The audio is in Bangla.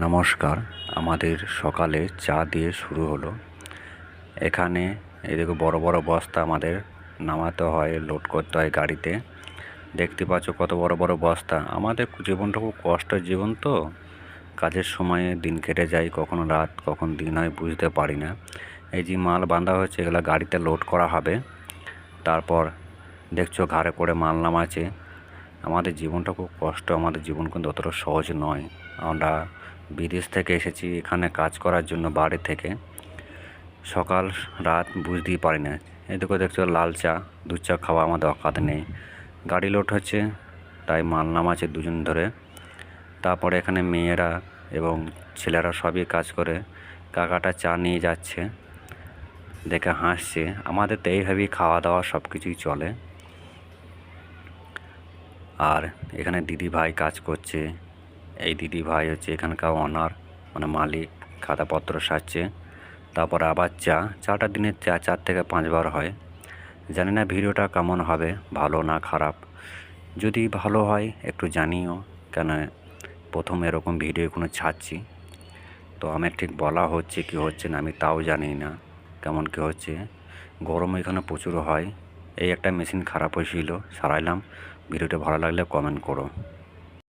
নমস্কার, আমাদের সকালে চা দিয়ে শুরু হলো। এখানে এদিকে বড় বড় বস্তা আমাদের নামাতে হয় লোড করতে হয় গাড়িতে। দেখতে পাচ্ছ কত বড় বড় বস্তা। আমাদের জীবনটা খুব কষ্টের জীবন তো। কাজের সময়ে দিন কেটে যায়, কখন রাত, কখন দিন হয় বুঝতে পারি না। এই যে মাল বাঁধা হয়েছে, এগুলো গাড়িতে লোড করা হবে। তারপর দেখছ ঘাড়ে করে মাল নামাচ্ছে। আমাদের জীবনটা খুব কষ্ট, আমাদের জীবন কিন্তু অতটা সহজ নয়। আমরা বিদেশ থেকে এসেছি, এখানে কাজ করার জন্য বাড়ি থেকে। সকাল, রাত বুঝতেই পারি না। এদিকে দেখছ লাল চা, দুধ চা খাওয়া আমাদের অকাত নেই। গাড়ি লোড হচ্ছে, তাই মাল নামাচ্ছে দুজন ধরে। তারপরে এখানে মেয়েরা এবং ছেলেরা সবই কাজ করে। কাকাটা চা নিয়ে যাচ্ছে, দেখে হাসছে। আমাদের তো এইভাবেই খাওয়া দাওয়া সব কিছুই চলে। আর এখানে দিদি ভাই কাজ করছে। এই দিদি ভাই হচ্ছে এখানকার অনার মানে মালিক, খাতাপত্র সারছে। তারপর আবার চা, চাটা দিনে চা চার থেকে পাঁচবার হয়। জানি না ভিডিওটা কেমন হবে, ভালো না খারাপ। যদি ভালো হয়, একটু জানিও, কেন প্রথম এরকম ভিডিও কোনো ছাড়ছি। তো আমার ঠিক বলা হচ্ছে কি হচ্ছে না, আমি তাও জানি না কেমন কি হচ্ছে। গরম এখানে প্রচুর হয়। এই একটা মেশিন খারাপ হয়েছিল সারাইলাম। ভিডিওটা ভালো লাগলে কমেন্ট করো।